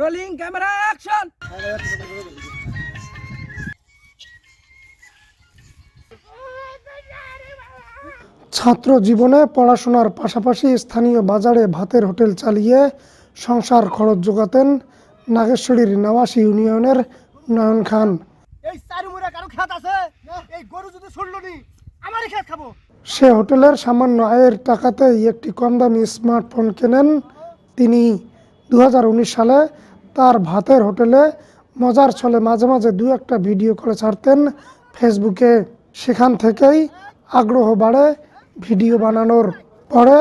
Rolling camera action ছাত্র জীবনে পড়াশোনার পাশাপাশি স্থানীয় বাজারে ভাতের হোটেল চালিয়ে সংসার খরচ যোগাতেন নাগেশ্বরীর নেওয়াশি ইউনিয়নের নয়ন খান। এই চারি কারও খেত আছে? এই গরু যদি শুনলো আমারই খেত খাব। সে হোটেলের সামান্য আয়ের টাকাতেই একটি কম দামি স্মার্টফোন কেনেন তিনি। দু হাজার উনিশ সালে তার ভাতের হোটেলে মজার ছলে মাঝে মাঝে দু একটা ভিডিও করে ছাড়তেন ফেসবুকে। সেখান থেকেই আগ্রহ বাড়ে ভিডিও বানানোর। পরে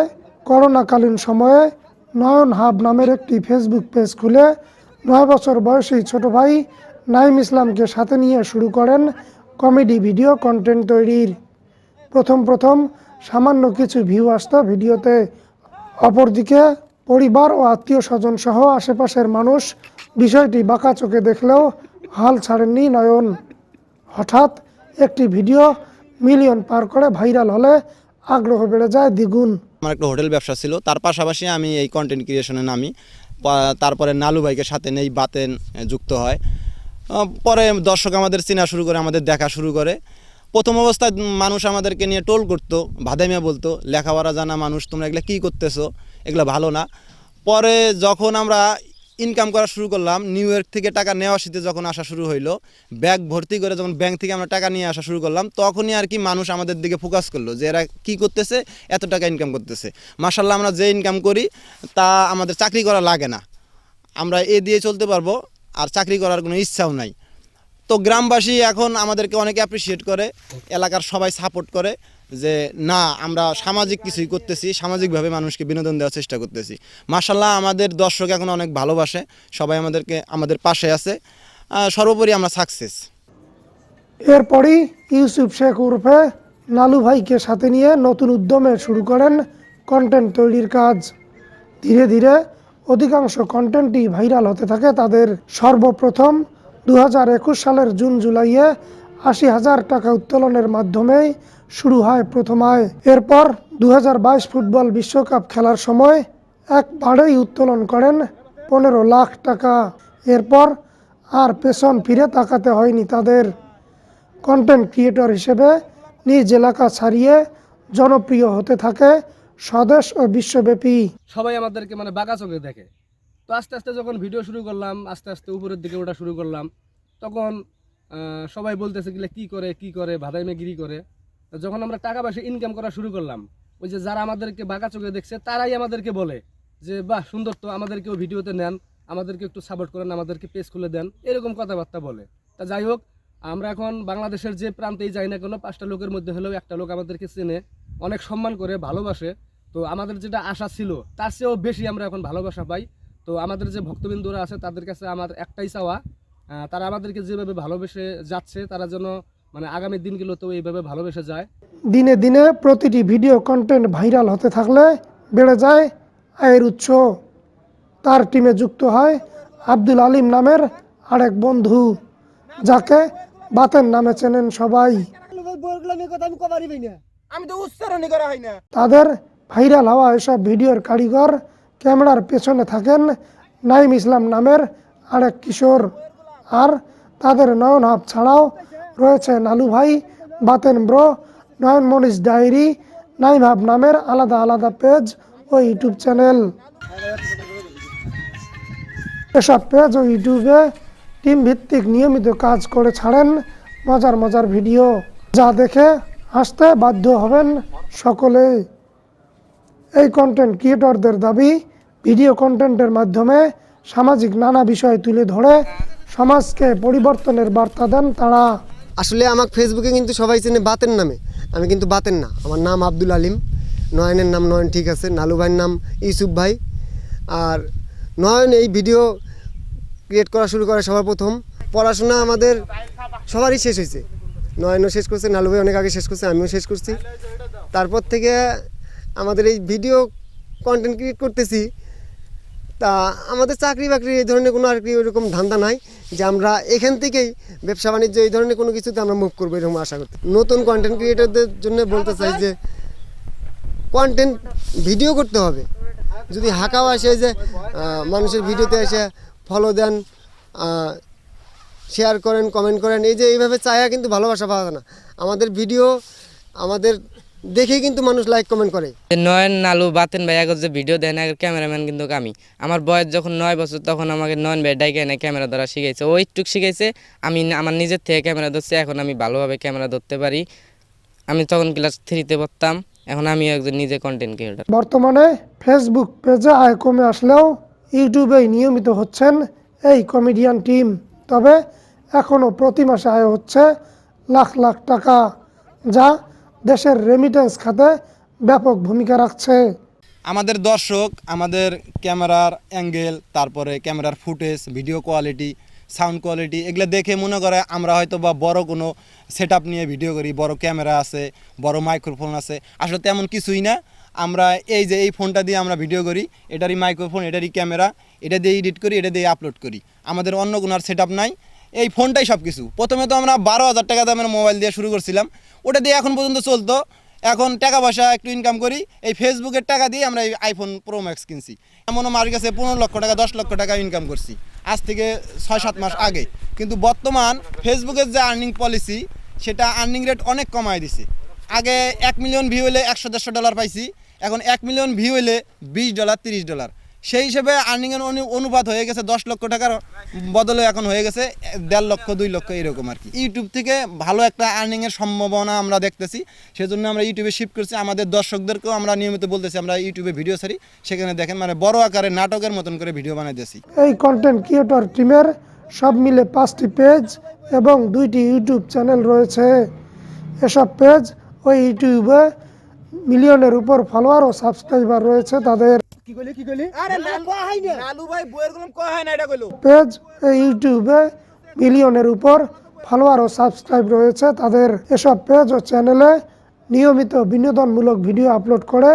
করোনাকালীন সময়ে নয়ন হাব নামের একটি ফেসবুক পেজ খুলে নয় বছর বয়সী ছোট ভাই নাইম ইসলামকে সাথে নিয়ে শুরু করেন কমেডি ভিডিও কন্টেন্ট তৈরির। প্রথম প্রথম সামান্য কিছু ভিউ আসতো ভিডিওতে। অপরদিকে পরিবার ও আত্মীয় স্বজন সহ আশেপাশের মানুষ বিষয়টি বাঁকা চোখে দেখলেও হাল ছাড়েননি নয়ন। হঠাৎ একটি ভিডিও মিলিয়ন পার করে ভাইরাল হলে আগ্রহ বেড়ে যায় দ্বিগুণ। আমার একটা হোটেল ব্যবসা ছিল, তার পাশাপাশি আমি এই কন্টেন্ট ক্রিয়েশনে নামি। তারপরে নালু ভাইকে সাথে নেই, বাতেন যুক্ত হয়। পরে দর্শক আমাদের চেনা শুরু করে, আমাদের দেখা শুরু করে। প্রথম অবস্থায় মানুষ আমাদেরকে নিয়ে টোল করতো, ভাদামিয়া বলতো, লেখাপড়া জানা মানুষ, তোমরা এগুলো কী করতেছো? এগুলো ভালো না। পরে যখন আমরা ইনকাম করা শুরু করলাম নিউ ইয়র্ক থেকে টাকা নেওয়া শীতে যখন আসা শুরু হইল, ব্যাগ ভর্তি করে যখন ব্যাংক থেকে আমরা টাকা নিয়ে আসা শুরু করলাম, তখনই আর কি মানুষ আমাদের দিকে ফোকাস করল যে এরা কী করতেছে, এত টাকা ইনকাম করতেছে। মাসাল্লাহ আমরা যে ইনকাম করি, তা আমাদের চাকরি করা লাগে না। আমরা এ দিয়ে চলতে পারব, আর চাকরি করার কোনো ইচ্ছাও নাই। তো গ্রামবাসী এখন আমাদেরকে অনেক অ্যাপ্রিসিয়েট করে, এলাকার সবাই সাপোর্ট করে যে, না, আমরা সামাজিক কিছুই করতেছি, সামাজিকভাবে মানুষকে বিনোদন দেওয়ার চেষ্টা করতেছি। মার্শাল্লাহ আমাদের দর্শক এখন অনেক ভালোবাসে, সবাই আমাদেরকে, আমাদের পাশে আছে। সর্বোপরি আমরা সাকসেস এরপরই ইউসুফ শেখ উর্ফে লালু ভাইকে সাথে নিয়ে নতুন উদ্যমে শুরু করেন কন্টেন্ট তৈরির কাজ। ধীরে ধীরে অধিকাংশ কন্টেন্টই ভাইরাল হতে থাকে তাদের সর্বপ্রথম দু হাজার একুশ সালের জুন জুলাইয়ে আশি হাজার টাকা উত্তোলনের মাধ্যমেই শুরু হয় প্রথম আয়। এরপর দু হাজার বাইশ ফুটবল বিশ্বকাপ খেলার সময় একবারেই উত্তোলন করেন পনেরো লাখ টাকা। এরপর আর পেছন ফিরে তাকাতে হয়নি তাদের। কন্টেন্ট ক্রিয়েটর হিসেবে নিজ এলাকা ছাড়িয়ে জনপ্রিয় হতে থাকে স্বদেশ ও বিশ্বব্যাপী। সবাই আমাদেরকে মানে বাঁকা চোখে দেখে। তো আস্তে আস্তে যখন ভিডিও শুরু করলাম, আস্তে আস্তে উপরের দিকে ওঠা শুরু করলাম, তখন সবাই বলতেছে গেলে কি করে কি করে? ভাদাইমেগিরি করে। যখন আমরা টাকা পয়সা ইনকাম করা শুরু করলাম, ওই যে যারা আমাদেরকে বাঁকা চোখে দেখছে, তারাই আমাদেরকে বলে যে, বাহ, সুন্দর তো আমাদেরকেও ভিডিওতে নেন, আমাদেরকে একটু সাপোর্ট করেন, আমাদেরকে পেজ খুলে দেন, এরকম কথাবার্তা বলে। তা যাই হোক, আমরা এখন বাংলাদেশের যে প্রান্তেই যাই না কেন, পাঁচটা লোকের মধ্যে হলেও একটা লোক আমাদেরকে চেনে, অনেক সম্মান করে, ভালোবাসে। তো আমাদের যেটা আশা ছিল, তার চেয়েও বেশি আমরা এখন ভালোবাসা পাই। তো আমাদের যে ভক্তবিন্দুরা আছে তাদের কাছে আমার একটাই চাওয়া তারা আমাদেরকে যেভাবে ভালোবেসে যাচ্ছে তারা যেন মানে আগামী দিনগুলোতেও এইভাবে ভালোবেসে যায়। দিনে দিনে প্রতিটি ভিডিও কন্টেন্ট ভাইরাল হতে থাকলে বেড়ে যায় আয়ের উৎস। তার টিমে যুক্ত হয় আব্দুল আলিম নামের আরেক বন্ধু যাকে বাতেন নামে চেনেন সবাই। কথা আমি কবারই না আমি তো উচ্চারণই হয় না। তাদের ভাইরাল হওয়া এসব ভিডিওর কারিগর ক্যামেরার পেছনে থাকেন নাইম ইসলাম নামের আরেক কিশোর। আর তাদের নয়ন হাব ছাড়াও রয়েছে নালু ভাই, Baten bro, Nayan Monis diary, Naim hub নামের আলাদা আলাদা পেজ ও ইউটিউব চ্যানেল। এসব পেজ ও ইউটিউবে টিম ভিত্তিক নিয়মিত কাজ করে ছাড়েন মজার মজার ভিডিও। যা দেখে হাসতে বাধ্য হবেন সকলেই। এই কন্টেন্ট ক্রিয়েটরদের দাবি ভিডিও কন্টেন্টের মাধ্যমে সামাজিক নানা বিষয় তুলে ধরে সমাজকে পরিবর্তনের বার্তা দেন তারা। আসলে আমার ফেসবুকে কিন্তু সবাই চেনে বাতের নামে। আমি কিন্তু বাতের না। আমার নাম আব্দুল আলিম। নয়নের নাম নয়ন ঠিক আছে। নালু ভাইয়ের নাম ইউসুফ ভাই। আর নয়ন এই ভিডিও ক্রিয়েট করা শুরু করে সবার প্রথম। পড়াশোনা আমাদের সবারই শেষ হয়েছে। নয়নও শেষ করছে নালু ভাই অনেক আগে শেষ করছে, আমিও শেষ করছি। তারপর থেকে আমাদের এই ভিডিও কন্টেন্ট ক্রিয়েট করতেছি। তা আমাদের চাকরি বাকরি এই ধরনের কোনো আর কি ওইরকম ধান্দা নাই যে আমরা এখান থেকেই ব্যবসা বাণিজ্য এই ধরনের কোনো কিছুতে আমরা মুভ করব এরকম আশা করতে। নতুন কন্টেন্ট ক্রিয়েটরদের জন্য বলতে চাই যে কন্টেন্ট ভিডিও করতে হবে। যদি হাঁকাও আসে যে মানুষের ভিডিওতে এসে ফলো দেন শেয়ার করেন কমেন্ট করেন, এই যে এইভাবে চায়া কিন্তু ভালোবাসা পাওয়া যায় না। আমাদের ভিডিও আমাদের দেখেই কিন্তু মানুষ লাইক কমেন্ট করে। যে নয়ন নালু বাতেন ভাই আগের যে ভিডিও দেন আগের ক্যামেরাম্যান কিন্তু আমি। আমার বয়স যখন নয় বছর তখন আমাকে নয়ন ভাই ডাইকে এনে ক্যামেরা ধরা শিখাইছে। ওই টুক শিখাইছে আমি আমার নিজের থেকে ক্যামেরা ধরছি এখন আমি ভালোভাবে ক্যামেরা ধরতে পারি। আমি তখন ক্লাস থ্রিতে পড়তাম এখন আমি একজন নিজে কন্টেন্ট ক্রিয়েটার বর্তমানে ফেসবুক পেজে আয় কমে আসলেও ইউটিউবে নিয়মিত হচ্ছেন এই কমেডিয়ান টিম তবে এখনও প্রতি মাসে আয় হচ্ছে লাখ লাখ টাকা যা দেশের রেমিটেন্স খাতে ব্যাপক ভূমিকা রাখছে। আমাদের দর্শক, আমাদের ক্যামেরার অ্যাঙ্গেল তারপরে ক্যামেরার footage video quality sound quality এগুলো দেখে মনে করে আমরা হয়তো বা বড় কোনো সেট নিয়ে ভিডিও করি, বড় ক্যামেরা আছে, বড় মাইক্রোফোন আছে। আসলে তেমন কিছুই না। আমরা এই যে এই ফোনটা দিয়ে আমরা ভিডিও করি, এটারই মাইক্রোফোন এটারই ক্যামেরা এটা দিয়ে এডিট করি, এটা দিয়ে আপলোড করি। আমাদের অন্য কোনো আর সেট নাই। এই ফোনটাই সব কিছু প্রথমে তো আমরা বারো হাজার টাকা দামের মোবাইল দিয়ে শুরু করছিলাম। ওটা দিয়ে এখন পর্যন্ত চলতো। এখন টাকা পয়সা একটু ইনকাম করি। এই ফেসবুকের টাকা দিয়ে আমরা এই আইফোন প্রো ম্যাক্স কিনছি। এমনও মার কাছে পনেরো লক্ষ টাকা, দশ লক্ষ টাকা ইনকাম করছি। আজ থেকে ছয় সাত মাস আগে। কিন্তু বর্তমান ফেসবুকের যে আর্নিং পলিসি সেটা আর্নিং রেট অনেক কমায় দিছে। আগে এক মিলিয়ন ভিউ হলে একশো দেড়শো ডলার পাইছি। এখন এক মিলিয়ন ভিউ হলে বিশ ডলার তিরিশ ডলার সেই হিসেবে আর্নিংয়ের অনু- অনুপাত হয়ে গেছে দশ লক্ষ টাকার বদলে এখন হয়ে গেছে দেড় লক্ষ, দুই লক্ষ এরকম আর কি। ইউটিউব থেকে ভালো একটা আর্নিংয়ের সম্ভাবনা আমরা দেখতেছি। সেজন্য আমরা ইউটিউবে শিফট করছি। আমাদের দর্শকদেরকেও আমরা নিয়মিত বলতেছি, আমরা ইউটিউবে ভিডিও ছাড়ি। সেখানে দেখেন মানে বড় আকারে নাটকের মতন করে ভিডিও বানাইতেছি। এই কন্টেন্ট ক্রিয়েটর টিমের সব মিলে পাঁচটি পেজ এবং দুইটি ইউটিউব চ্যানেল রয়েছে। এসব পেজ ওই ইউটিউবে মিলিয়নের উপর ফলোয়ার ও সাবস্ক্রাইবার রয়েছে তাদের। কি কইলি কি কইলি? আরে না কোয়া হয় না নালু ভাই বইয়েরগুলো কয় হয় না এটা কইলো? পেজ ইউটিউবে মিলিয়নের উপর ফলোয়ার ও সাবস্ক্রাইব রয়েছে। তাদের এসব পেজ ও চ্যানেলে নিয়মিত বিনোদনমূলক ভিডিও আপলোড করে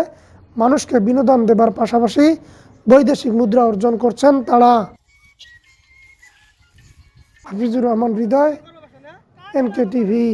মানুষকে বিনোদন দেবার পাশাপাশি বৈদেশিক মুদ্রা অর্জন করছেন তারা। Hafizur Rahman Hridoy NK TV